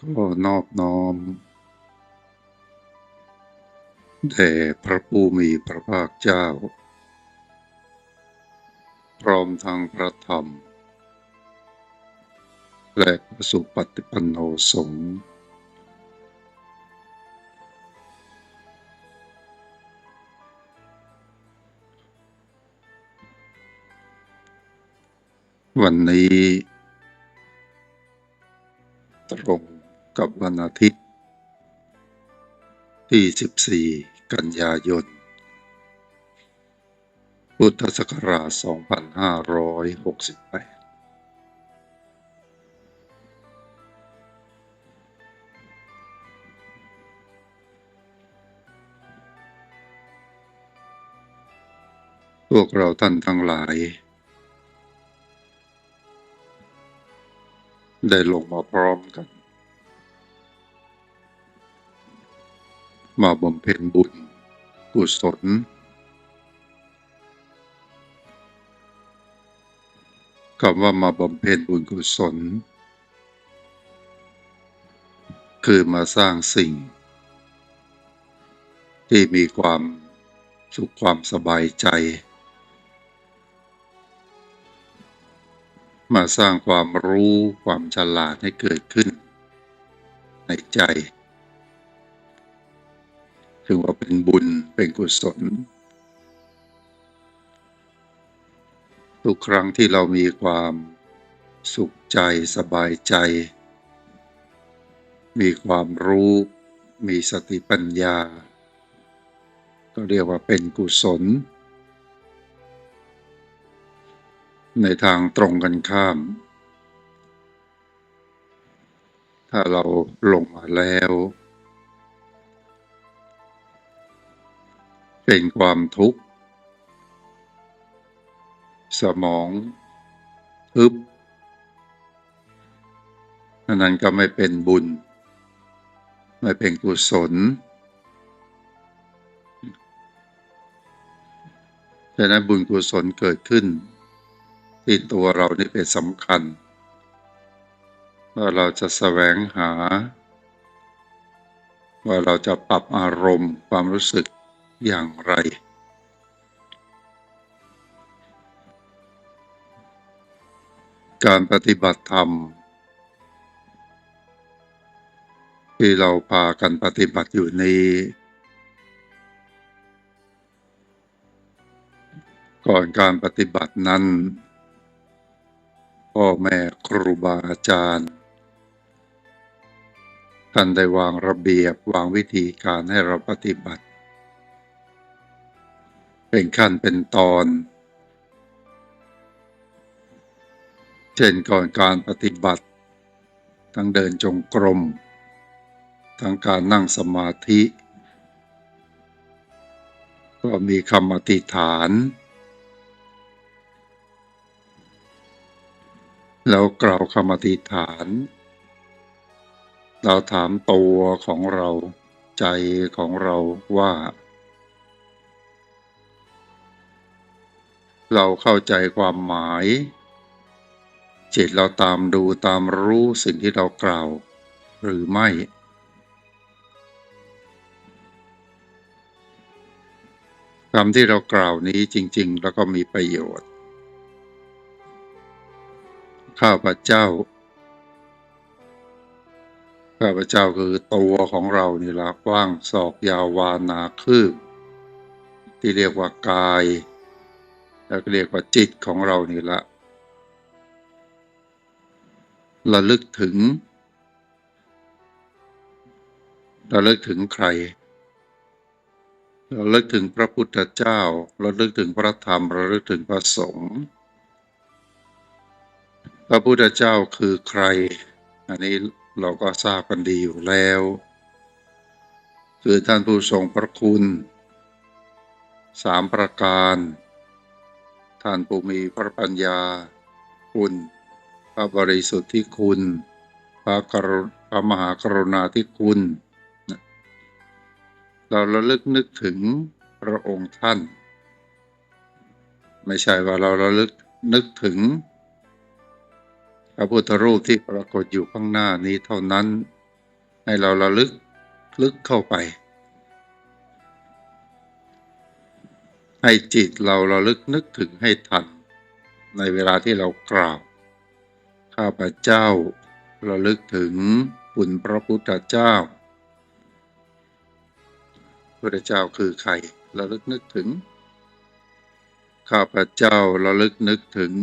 ขอนอบน้อมแด่พระผู้มีพระภาคเจ้า พร้อมทางพระธรรม และพระสุปฏิปันโนสงฆ์วันนี้ตรง กับวันอาทิตย์ ที่ 14 กันยายน พุทธศักราช 2568พวกเราท่านทั้งหลาย ได้ลงมาพร้อมกัน มาบำเพ็ญบุญกุศลคำว่ามาบำเพ็ญบุญกุศล คือมาสร้างสิ่ง ที่มีความสุขความสบายใจ มาสร้างความรู้ความฉลาดให้เกิดขึ้น ในใจ ถือว่าเป็นบุญเป็นกุศล ทุกครั้งที่เรามีความสุขใจสบายใจ มีความรู้ มีสติปัญญา ก็เรียกว่าเป็นกุศล ในทางตรงกันข้าม ถ้าเราลงมาแล้ว เป็นความทุกข์ สมองทึบนนั้นก็ไม่เป็นบุญ ไม่เป็นกุศลฉะนั้นบุญกุศลเกิดขึ้น ที่ตัวเรานี่เป็นสำคัญ ว่าเราจะแสวงหา ว่าเราจะปรับอารมณ์ความรู้สึก อย่างไรการปฏิบัติธรรม ที่เราพากันปฏิบัติอยู่นี้ ก่อนการปฏิบัตินั้น พ่อแม่ครูบาอาจารย์ ท่านได้วางระเบียบวางวิธีการให้เราปฏิบัติ เป็นขั้นเป็นตอน เช่นก่อนการปฏิบัติ ทั้งเดินจงกรม ทั้งการนั่งสมาธิ ก็มีคำอธิษฐาน แล้วกล่าวคำอธิษฐาน เราถามตัวของเราใจของเราว่า เราเข้าใจความหมาย จิตเราตามดูตามรู้สิ่งที่เรากล่าว หรือไม่ คำที่เรากล่าวนี้จริง ๆ แล้วก็มีประโยชน์ ข้าพเจ้า ข้าพเจ้าคือตัวของเรานี่ละกว้างศอกยาววานาคืบที่เรียกว่ากาย แล้วก็เรียกว่าจิตของเรานี่ละระลึกถึงเระลึกถึงใคร เระลึกถึงพระพุทธเจ้า เระลึกถึงพระธรรม เระลึกถึงพระสงฆ์ พระพุทธเจ้าคือใคร อันนี้เราก็ทราบกันดีอยู่แล้ว คือท่านผู้ทรงพระคุณสามประการ ท่านผู้มีพระปัญญา คุณ พระบริสุทธิ์ที่คุณ พระกรุพระมหากรุณาธิคุณ เราระลึกนึกถึงพระองค์ท่าน ไม่ใช่ว่าเราระลึกนึกถึง พระพุทธรูปที่ปรากฏอยู่ข้างหน้านี้เท่านั้น ให้เราระลึกลึกเข้าไป ให้จิตเราระลึกนึกถึงให้ทัน ในเวลาที่เรากราบข้าพเจ้าระลึกถึงคุณพระพุทธเจ้าพระเจ้าคือใครระลึกนึกถึง ข้าพเจ้าระลึกนึกถึง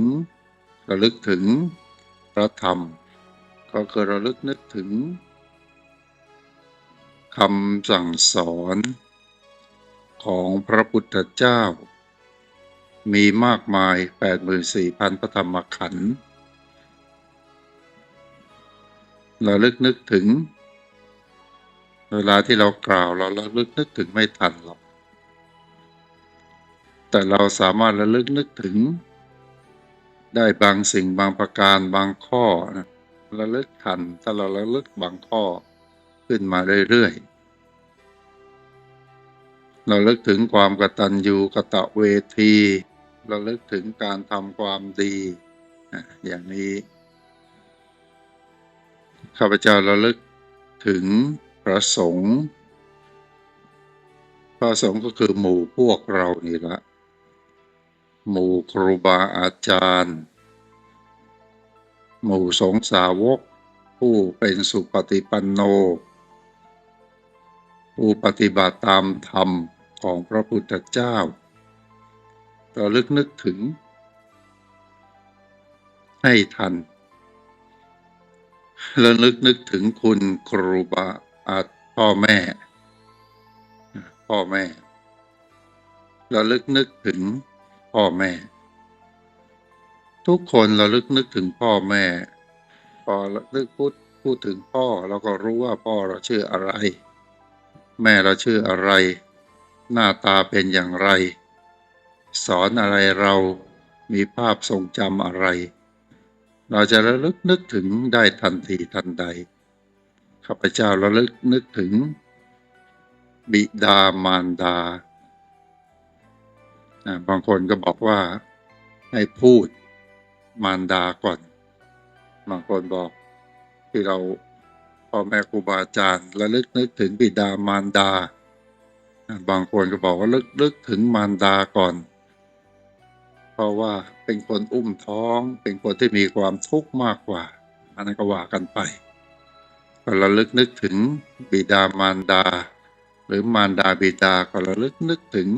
ระลึกถึงพระธรรม ก็คือระลึกนึกถึงคำสั่งสอน ของพระพุทธเจ้า มีมากมาย 84,000พระธรรมขันธ์เราลึกนึกถึง เวลาที่เรากล่าวเราระลึกนึกถึงไม่ทันหรอก แต่เราสามารถระลึกนึกถึง ได้บางสิ่งบางประการบางข้อนะระลึกทันถ้าเราระลึกบางข้อขึ้นมาเรื่อยๆ เราลึกถึงความกตัญญูกะตะเวที เราลึกถึงการทำความดี อย่างนี้ ข้าพเจ้าเระลึกถึงพระสงฆ์พระสงฆ์ก็คือหมู่พวกเรานี่ละ หมู่ครูบาอาจารย์ หมู่สงสาวก ผู้เป็นสุปฏิปันโนผู้ปฏิบัติตามธรรม ของพระพุทธเจ้าระลึกนึกถึง ให้ทันระลึกนึกถึงคุณครูบาอาพ่อแม่ พ่อแม่ระลึกนึกถึงพ่อแม่ ทุกคนระลึกนึกถึงพ่อแม่ พอระลึกพูดพูดถึงพ่อเราก็รู้ว่าพ่อเราชื่ออะไร แม่เราชื่ออะไร หน้าตาเป็นอย่างไร สอนอะไรเรามีภาพทรงจำอะไร เราจะระลึกนึกถึงได้ทันทีทันใด ข้าพเจ้าระลึกนึกถึง บิดามารดา บางคนก็บอกว่าให้พูดมารดาก่อน บางคนบอกที่เราพ่อแม่ครูบาอาจารย์ระลึกนึกถึงบิดามารดา บางคนก็บอกว่าลึกนึกถึงมารดาก่อน เพราะว่าเป็นคนอุ้มท้อง เป็นคนที่มีความทุกข์มากกว่า อันนั้นก็ว่ากันไปก็ระลึกนึกถึงบิดามารดา หรือมารดาบิดาก็ระลึกนึกถึง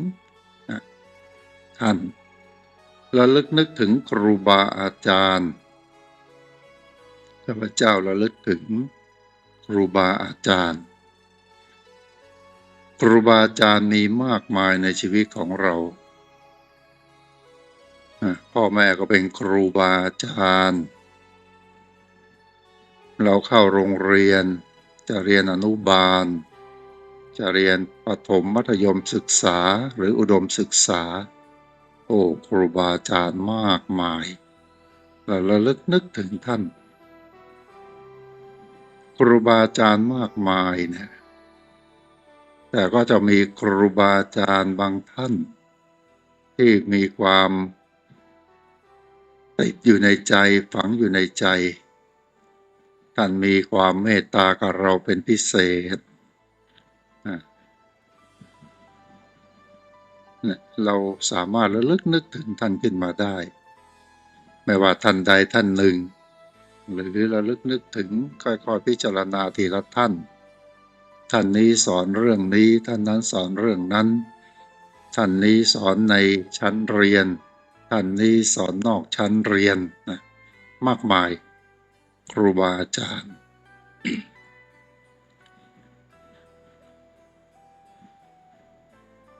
ท่านระลึกนึกถึงครูบาอาจารย์ข้าพเจ้าระลึกถึงครูบาอาจารย์ ครูบาอาจารย์มีมากมายในชีวิตของเราพ่อแม่ก็เป็นครูบาอาจารย์ เราเข้าโรงเรียน จะเรียนอนุบาล จะเรียนประถมมัธยมศึกษาหรืออุดมศึกษา โอ้ครูบาอาจารย์มากมายเราระลึกนึกถึงท่าน ครูบาอาจารย์มากมายเนี่ย แต่ก็จะมีครูบาอาจารย์บางท่าน ที่มีความติดอยู่ในใจฝังอยู่ในใจ ท่านมีความเมตตากับเราเป็นพิเศษ เราสามารถระลึกนึกถึงท่านขึ้นมาได้ ไม่ว่าท่านใดท่านหนึ่ง หรือระลึกนึกถึงค่อยๆพิจารณาทีละท่าน ท่านนี้สอนเรื่องนี้ ท่านนั้นสอนเรื่องนั้น ท่านนี้สอนในชั้นเรียน ท่านนี้สอนนอกชั้นเรียนนะมากมาย ครูบาอาจารย์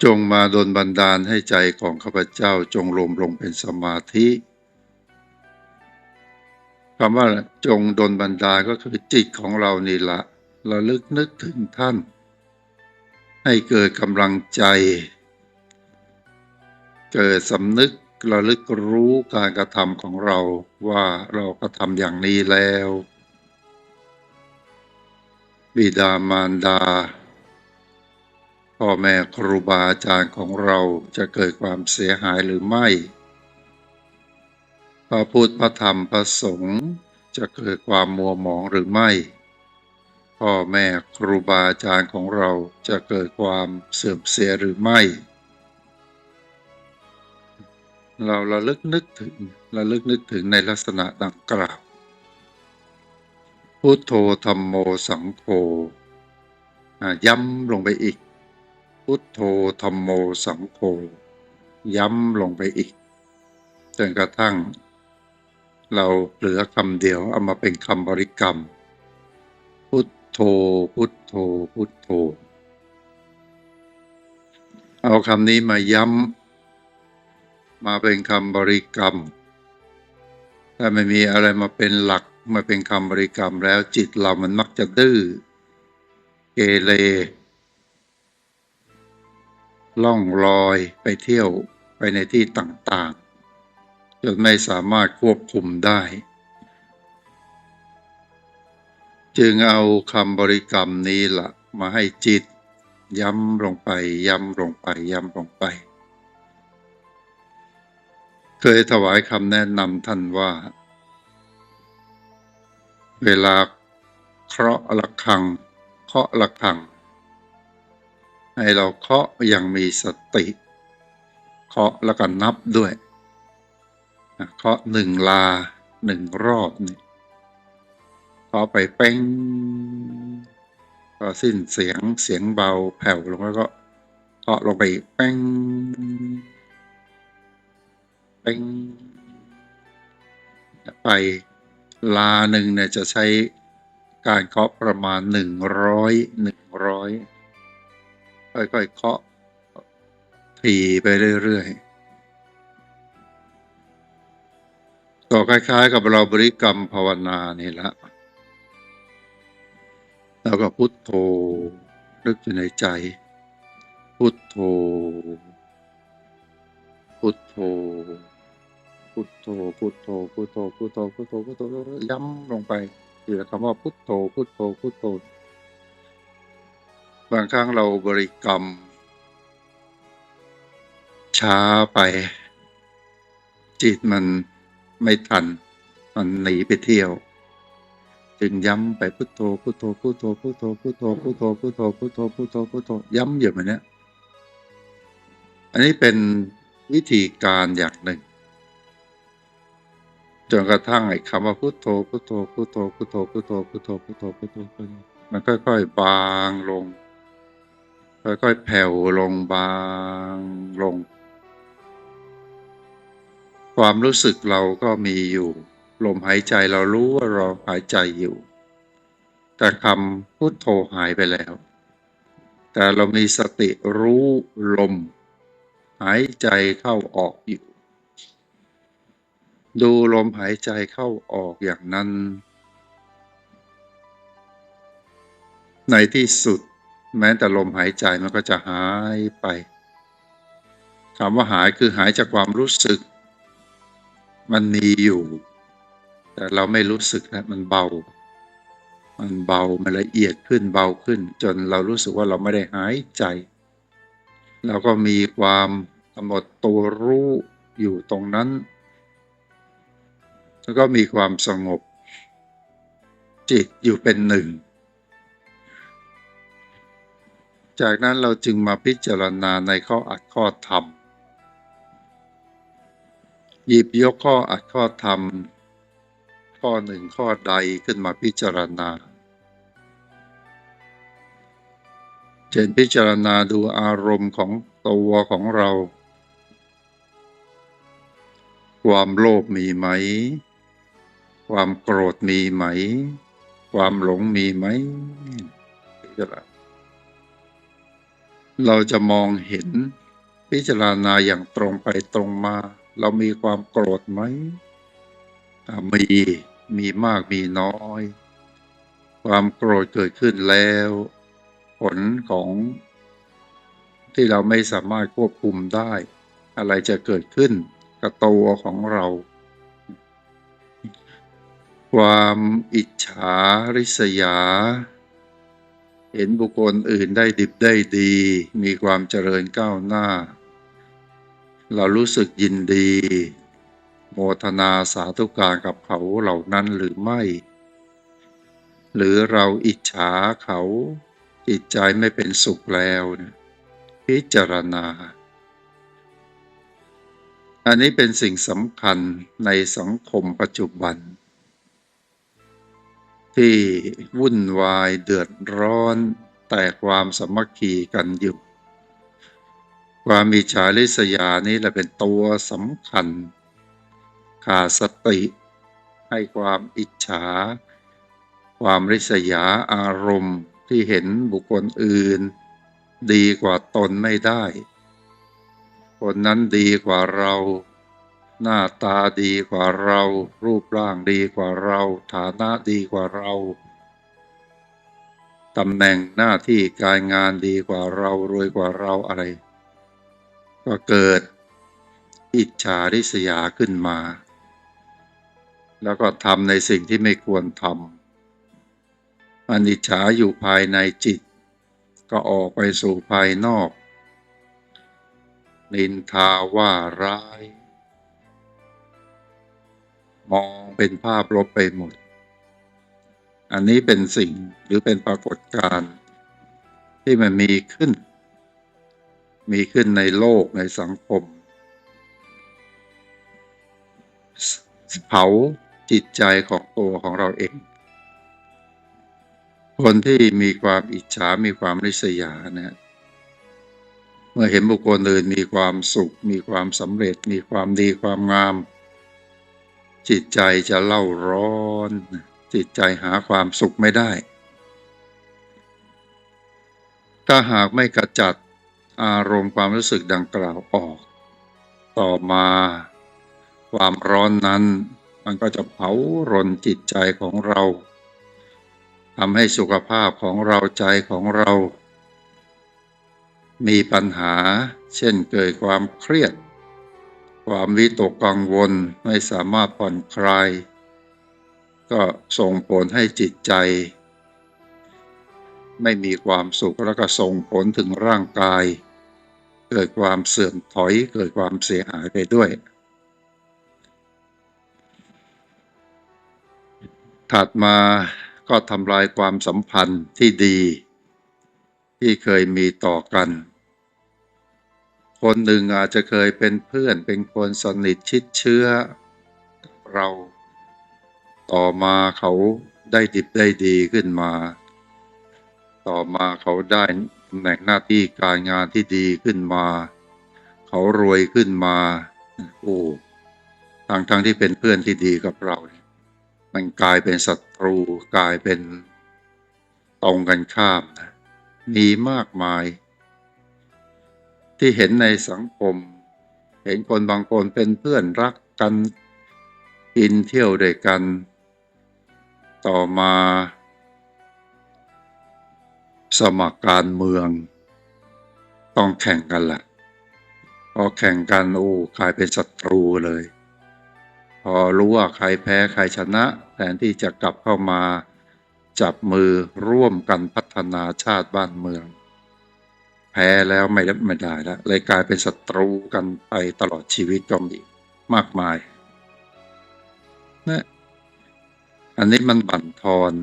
จงมาดลบันดาลให้ใจของข้าพเจ้าจงรวมลงเป็นสมาธิคำว่าจงดลบันดาลก็คือจิตของเรานี่ละ ระลึกนึกถึงท่าน ให้เกิดกำลังใจ เกิดสำนึกระลึกรู้การกระทำของเราว่าเรากระทำอย่างนี้แล้ว บิดามารดา พ่อแม่ครูบาอาจารย์ของเราจะเกิดความเสียหายหรือไม่ พระพุทธพระธรรมพระสงฆ์จะเกิดความมัวหมองหรือไม่ พ่อแม่ครูบาอาจารย์ของเราจะเกิดความเสื่อมเสียหรือไม่ เราระลึกนึกถึงระลึกนึกถึงในลักษณะดังกล่าว พุทโธธรรมโมสังโฆย้ำลงไปอีก พุทโธธรรมโมสังโฆย้ำลงไปอีกจนกระทั่ง เราเหลือคำเดียวเอามาเป็นคำบริกรรม โธ พุทโธ พุทโธ เอาคำนี้มาย้ำ มาเป็นคำบริกรรม ถ้าไม่มีอะไรมาเป็นหลักมาเป็นคำบริกรรมแล้วจิตเรามันมักจะดื้อ เกเร ล่องลอยไปเที่ยวไปในที่ต่างๆ จนไม่สามารถควบคุมได้ จึงเอาคำบริกรรมนี้ละมาให้จิต ย้ำลงไป ย้ำลงไป ย้ำลงไป เคยถวายคำแนะนำท่านว่า เวลาเคราะห์ระฆัง เคาะระฆัง ให้เราเคาะอย่างมีสติ เคาะแล้วก็นับด้วยนะเคาะหนึ่งลาหนึ่งรอบนี่ เคาะไปเป้งก็สิ้นเสียงเสียงเบาแผ่วลงแล้วก็เคาะลงไปอีกเป้งเป้งไปลาหนึ่งเนี่ยจะใช้การเคาะประมาณหนึ่งร้อยหนึ่งร้อยค่อยๆเคาะทีไปเรื่อยๆก็คล้ายๆกับเราบริกรรมภาวนานี่ละ แล้วก็พุทโธนึกอยู่ในใจ พุทโธ พุทโธ พุทโธ พุทโธ พุทโธ พุทโธ พุทโธ พุทโธ ย้ำลงไปอยู่กับคำว่าพุทโธ พุทโธ พุทโธ บางครั้งเราบริกรรม ช้าไป จิตมันไม่ทัน มันหนีไปเที่ยว จึงย้ำไปพุทโธพุทโธพุทโธพุทโธพุทโธพุทโธพุทโธพุทโธพุทโธพุทโธย้ำอยู่แบบนี้ยอันนี้เป็นวิธีการอย่างหนึ่งจนกระทั่งไอ้คำว่าพุทโธพุทโธพุทโธพุทโธพุทโธพุทโธพุทโธพุทโธมันค่อยๆ บางลง ค่อยๆ แผ่วลงบางลง ความรู้สึกเราก็มีอยู่ ลมหายใจเรารู้ว่าเราหายใจอยู่ แต่คำพุทโธหายไปแล้ว แต่เรามีสติรู้ลม หายใจเข้าออกอยู่ ดูลมหายใจเข้าออกอย่างนั้น ในที่สุด แม้แต่ลมหายใจมันก็จะหายไปคำว่าหายคือหายจากความรู้สึก มันมีอยู่ แต่เราไม่รู้สึกแล้วมันเบา มันเบา มันละเอียดขึ้นเบาขึ้น จนเรารู้สึกว่าเราไม่ได้หายใจ เราก็มีความกำหนดตัวรู้อยู่ตรงนั้น แล้วก็มีความสงบ จิตอยู่เป็นหนึ่ง จากนั้นเราจึงมาพิจารณาในข้ออัดข้อธรรม หยิบยกข้ออัดข้อธรรม ข้อหนึ่งข้อใดขึ้นมาพิจารณา เช่นพิจารณาดูอารมณ์ของตัวของเรา ความโลภมีไหม ความโกรธมีไหม ความหลงมีไหมพิจารณาเราจะมองเห็นพิจารณาอย่างตรงไปตรงมา เรามีความโกรธไหมมี มีมากมีน้อย ความโกรธเกิดขึ้นแล้ว ผลของที่เราไม่สามารถควบคุมได้ อะไรจะเกิดขึ้นกับตัวของเรา ความอิจฉาริษยา เห็นบุคคลอื่นได้ดิบได้ดี มีความเจริญก้าวหน้า เรารู้สึกยินดี โมทนาสาธุการกับเขาเหล่านั้นหรือไม่ หรือเราอิจฉาเขาจิตใจไม่เป็นสุขแล้วนะพิจารณา อันนี้เป็นสิ่งสำคัญในสังคมปัจจุบัน ที่วุ่นวายเดือดร้อนแต่ความสมัคคีกันอยู่ความมีฉาลิษยานี้แหละเป็นตัวสำคัญ ขาดสติ ให้ความอิจฉา ความริษยาอารมณ์ที่เห็นบุคคลอื่น ดีกว่าตนไม่ได้ คนนั้นดีกว่าเรา หน้าตาดีกว่าเรา รูปร่างดีกว่าเรา ฐานะดีกว่าเราตำแหน่งหน้าที่การงานดีกว่าเรารวยกว่าเราอะไร ก็เกิดอิจฉาริษยาขึ้นมา แล้วก็ทำในสิ่งที่ไม่ควรทำอนิจฉาอยู่ภายในจิต ก็ออกไปสู่ภายนอก นินทาว่าร้าย มองเป็นภาพลบไปหมด อันนี้เป็นสิ่งหรือเป็นปรากฏการณ์ที่มันมีขึ้น มีขึ้นในโลกในสังคมเผา จิตใจของตัวของเราเอง คนที่มีความอิจฉา มีความริษยาเนี่ยเมื่อเห็นบุคคลอื่นมีความสุข มีความสำเร็จ มีความดีความงาม จิตใจจะเล่าร้อน จิตใจหาความสุขไม่ได้ ถ้าหากไม่กระจัดอารมณ์ความรู้สึกดังกล่าวออก ต่อมา ความร้อนนั้น มันก็จะเผารนจิตใจของเราทำให้สุขภาพของเราใจของเรา มีปัญหา เช่นเกิดความเครียด ความวิตกกังวลไม่สามารถผ่อนคลาย ก็ส่งผลให้จิตใจ ไม่มีความสุขแล้วก็ส่งผลถึงร่างกาย เกิดความเสื่อมถอยเกิดความเสียหายไปด้วย ถัดมาก็ทำลายความสัมพันธ์ที่ดี ที่เคยมีต่อกัน คนหนึ่งอาจจะเคยเป็นเพื่อนเป็นคนสนิทชิดเชื้อ เราต่อมาเขาได้ดิบได้ดีขึ้นมา ต่อมาเขาได้ตำแหน่งหน้าที่การงานที่ดีขึ้นมา เขารวยขึ้นมา โอ้ทางทั้งที่เป็นเพื่อนที่ดีกับเรา มันกลายเป็นศัตรูกลายเป็นตรงกันข้ามนะมีมากมาย ที่เห็นในสังคม เห็นคนบางคนเป็นเพื่อนรักกันกินเที่ยวด้วยกัน ต่อมา สมัครการเมือง ต้องแข่งกันแหละพอแข่งกันโอ้กลายเป็นศัตรูเลย อรู้ว่าใครแพ้ใครชนะ แทนที่จะกลับเข้ามา จับมือร่วมกันพัฒนาชาติบ้านเมือง แพ้แล้วไม่ไม่ได้แล้วเลยกลายเป็นศัตรูกันไปตลอดชีวิตก็มีมากมายนะอันนี้มันบั่นทอน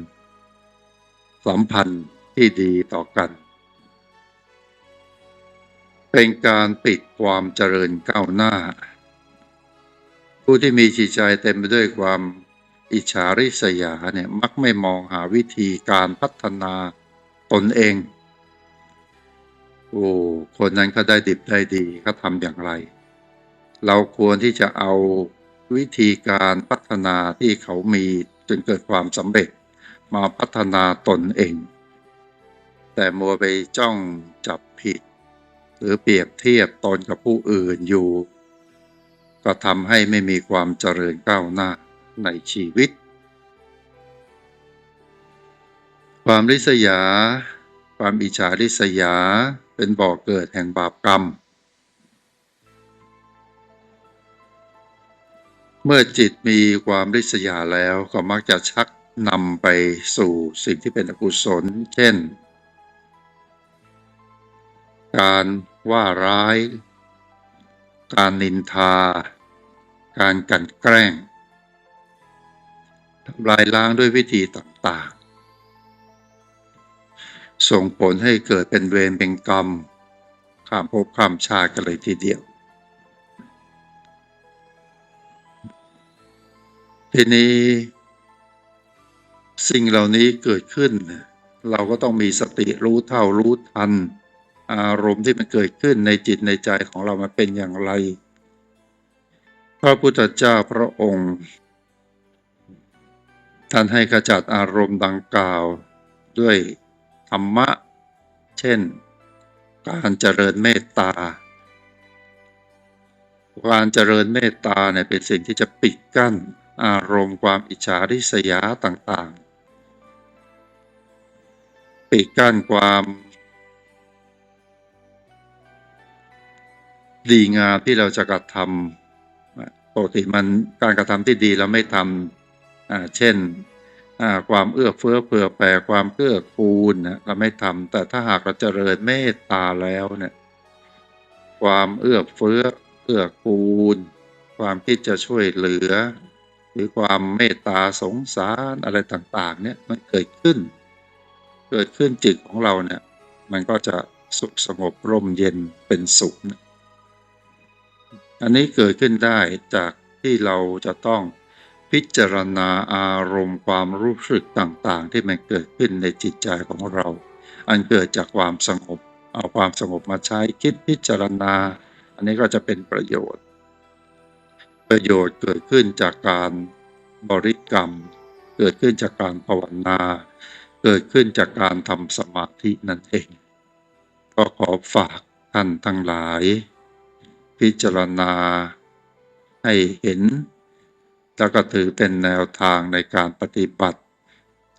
สัมพันธ์ที่ดีต่อกัน เป็นการปิดความเจริญก้าวหน้า ผู้ที่มีจิตใจเต็มไปด้วยความอิจฉาริษยาเนี่ยมักไม่มองหาวิธีการพัฒนาตนเอง โอ้คนนั้นเขาได้ดิบได้ดีเขาทำอย่างไร เราควรที่จะเอาวิธีการพัฒนาที่เขามีจนเกิดความสำเร็จมาพัฒนาตนเอง แต่มัวไปจ้องจับผิด หรือเปรียบเทียบตนกับผู้อื่นอยู่ ก็ทำให้ไม่มีความเจริญก้าวหน้าในชีวิต ความริษยา ความอิจฉาริษยาเป็นบ่อกเกิดแห่งบาปกรรม เมื่อจิตมีความริษยาแล้วก็มักจะชักนำไปสู่สิ่งที่เป็นอกุศล เช่น การว่าร้าย การนินทา การกันแกล้งทำลายล้างด้วยวิธีต่างๆ ส่งผลให้เกิดเป็นเวรเป็นกรรมข้ามภพข้ามชาติกันเลยทีเดียว ทีนี้สิ่งเหล่านี้เกิดขึ้น เราก็ต้องมีสติรู้เท่ารู้ทัน อารมณ์ที่มันเกิดขึ้นในจิตในใจของเรามันเป็นอย่างไร พระพุทธเจ้าพระองค์ ท่านให้ขจัดอารมณ์ดังกล่าวด้วยธรรมะ เช่น การเจริญเมตตา การเจริญเมตตาเนี่ยเป็นสิ่งที่จะปิดกั้นอารมณ์ความอิจฉาริษยาต่างๆ ปิดกั้นความ ดีงามที่เราจะกระทำปกติมันการกระทำที่ดีเราไม่ทำเช่นความเอื้อเฟื้อเผื่อแผ่ความเกื้อกูลนะเราไม่ทำแต่ถ้าหากเราเจริญเมตตาแล้วเนี่ยความเอื้อเฟื้อเอื้อกูล ความคิดจะช่วยเหลือ หรือความเมตตาสงสารอะไรต่างๆเนี่ยมันเกิดขึ้น เกิดขึ้นจิตของเราเนี่ยมันก็จะสุขสงบร่มเย็นเป็นสุขนะ อันนี้เกิดขึ้นได้จากที่เราจะต้องพิจารณาอารมณ์ความรู้สึกต่างๆ ที่มันเกิดขึ้นในจิตใจของเรา อันเกิดจากความสงบ เอาความสงบมาใช้คิดพิจารณา อันนี้ก็จะเป็นประโยชน์ ประโยชน์เกิดขึ้นจากการบริกรรม เกิดขึ้นจากการภาวนา เกิดขึ้นจากการทำสมาธินั่นเอง ก็ขอฝากท่านทั้งหลาย พิจารณาให้เห็น แล้วก็ถือเป็นแนวทางในการปฏิบัติ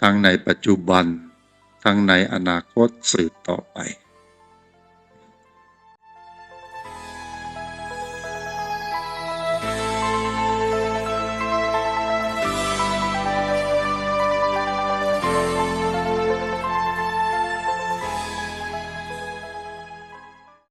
ทั้งในปัจจุบัน ทั้งในอนาคตสืบต่อไป